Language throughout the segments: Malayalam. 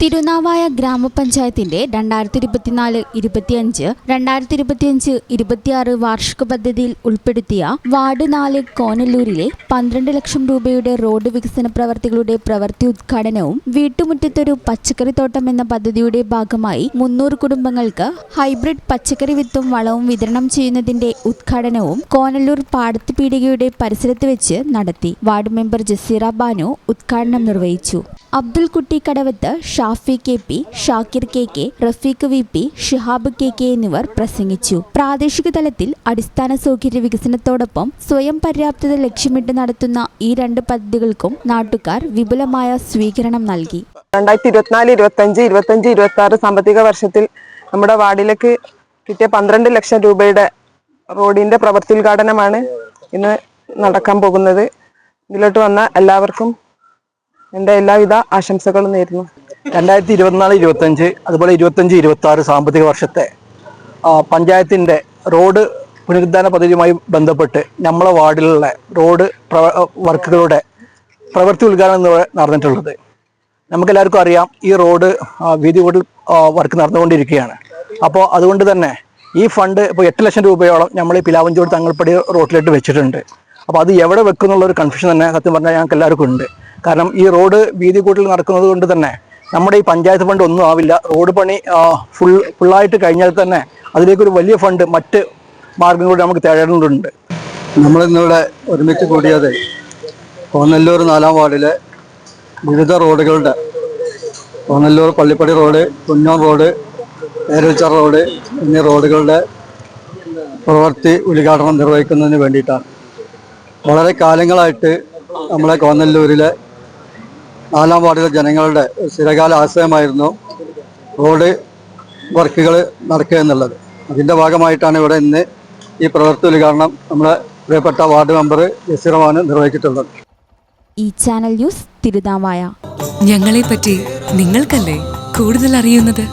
തിരുനാവായ ഗ്രാമപഞ്ചായത്തിന്റെ രണ്ടായിരത്തി ഇരുപത്തിനാല് ഇരുപത്തിയഞ്ച് രണ്ടായിരത്തി ഇരുപത്തിയഞ്ച് ഇരുപത്തിയാറ് വാർഷിക പദ്ധതിയിൽ ഉൾപ്പെടുത്തിയ വാർഡ് നാല് കോനല്ലൂരിലെ പന്ത്രണ്ട് ലക്ഷം രൂപയുടെ റോഡ് വികസന പ്രവർത്തികളുടെ പ്രവൃത്തി ഉദ്ഘാടനവും വീട്ടുമുറ്റത്തൊരു പച്ചക്കറിത്തോട്ടം എന്ന പദ്ധതിയുടെ ഭാഗമായി മുന്നൂറ് കുടുംബങ്ങൾക്ക് ഹൈബ്രിഡ് പച്ചക്കറി വിത്തും വളവും വിതരണം ചെയ്യുന്നതിന്റെ ഉദ്ഘാടനവും കോനല്ലൂർ പാടത്ത് പീടികയുടെ പരിസരത്ത് വെച്ച് നടത്തി. വാർഡ് മെമ്പർ ജസീറ ബാനു ഉദ്ഘാടനം നിർവഹിച്ചു. Abdul Kutty Kadavath Shafi K P Shakir K K Rafeeq V P Shihab K K എന്നിവർ പ്രസംഗിച്ചു. പ്രാദേശിക തലത്തിൽ അടിസ്ഥാന സൗകര്യ വികസനത്തോടൊപ്പം സ്വയം പര്യാപ്തത ലക്ഷ്യമിട്ട് നടത്തുന്ന ഈ രണ്ട് പദ്ധതികൾക്കും നാട്ടുകാർ വിപുലമായ സ്വീകരണം നൽകി. രണ്ടായിരത്തി ഇരുപത്തിനാല് ഇരുപത്തഞ്ച് ഇരുപത്തഞ്ച് ഇരുപത്തി ആറ് സാമ്പത്തിക വർഷത്തിൽ നമ്മുടെ വാർഡിലേക്ക് കിട്ടിയ പന്ത്രണ്ട് ലക്ഷം രൂപയുടെ റോഡിന്റെ പ്രവൃത്തി ഉദ്ഘാടനമാണ് ഇന്ന് നടക്കാൻ പോകുന്നത്. ഇതിലോട്ട് വന്ന എല്ലാവർക്കും എന്റെ എല്ലാവിധ ആശംസകളും നേരുന്നു. രണ്ടായിരത്തി ഇരുപത്തിനാല് ഇരുപത്തഞ്ച് അതുപോലെ ഇരുപത്തഞ്ച് ഇരുപത്തി ആറ് സാമ്പത്തിക വർഷത്തെ പഞ്ചായത്തിന്റെ റോഡ് പുനരുദ്ധാന പദ്ധതിയുമായി ബന്ധപ്പെട്ട് നമ്മളെ വാർഡിലുള്ള റോഡ് വർക്കുകളുടെ പ്രവൃത്തി ഉദ്ഘാടനം നടന്നിട്ടുള്ളത്. നമുക്കെല്ലാവർക്കും അറിയാം ഈ റോഡ് വീതി കൂടി വർക്ക് നടന്നുകൊണ്ടിരിക്കുകയാണ്. അപ്പോൾ അതുകൊണ്ട് തന്നെ ഈ ഫണ്ട് ഇപ്പോൾ എട്ട് ലക്ഷം രൂപയോളം നമ്മൾ ഈ പിലാവഞ്ചോട് തങ്ങൾപ്പടി റോഡിലിട്ട് വെച്ചിട്ടുണ്ട്. അപ്പോൾ അത് എവിടെ വെക്കുന്നുള്ള ഒരു കൺഫ്യൂഷൻ തന്നെ സത്യം പറഞ്ഞാൽ ഞങ്ങൾക്ക് എല്ലാവർക്കും ഉണ്ട്. കാരണം ഈ റോഡ് വീതി കൂട്ടിൽ നടക്കുന്നത് കൊണ്ട് തന്നെ നമ്മുടെ ഈ പഞ്ചായത്ത് ഫണ്ട് ഒന്നും ആവില്ല. റോഡ് പണി ഫുൾ ഫുള്ളായിട്ട് കഴിഞ്ഞാൽ തന്നെ അതിലേക്കൊരു വലിയ ഫണ്ട് മറ്റ് മാർഗങ്ങളിലൂടെ നമുക്ക് തേടേണ്ടതുണ്ട്. നമ്മളിന്നിവിടെ ഒരുമിച്ച് കൂടിയത് കോന്നല്ലൂർ നാലാം വാർഡിലെ വിവിധ റോഡുകളുടെ Konnallur Pallippadi road Kunnom road Neruchar road എന്നീ റോഡുകളുടെ പ്രവൃത്തി ഉദ്ഘാടനം നിർവഹിക്കുന്നതിന് വേണ്ടിയിട്ടാണ്. വളരെ കാലങ്ങളായിട്ട് നമ്മളെ കോന്നല്ലൂരിലെ നാലാം വാർഡിലെ ജനങ്ങളുടെ സ്ഥിരകാല ആശ്രയമായിരുന്നു റോഡ് വർക്കുകൾ നടക്കുക എന്നുള്ളത്. അതിന്റെ ഭാഗമായിട്ടാണ് ഇവിടെ ഇന്ന് ഈ പ്രവൃത്തി ഉദ്ഘാടനം നമ്മുടെ പ്രിയപ്പെട്ട വാർഡ് മെമ്പർ ജസീറമാണ് നിർവഹിച്ചിട്ടുള്ളത്. ഈ ചാനൽ ന്യൂസ് തിരുതാമായ ഞങ്ങളെ പറ്റി നിങ്ങൾക്കല്ലേ കൂടുതൽ അറിയുന്നത്?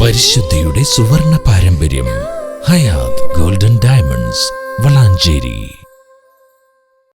പരിശുദ്ധിയുടെ സുവർണ പാരമ്പര്യം ഹയാത് ഗോൾഡൻ ഡയമണ്ട്സ് വളാഞ്ചേരി.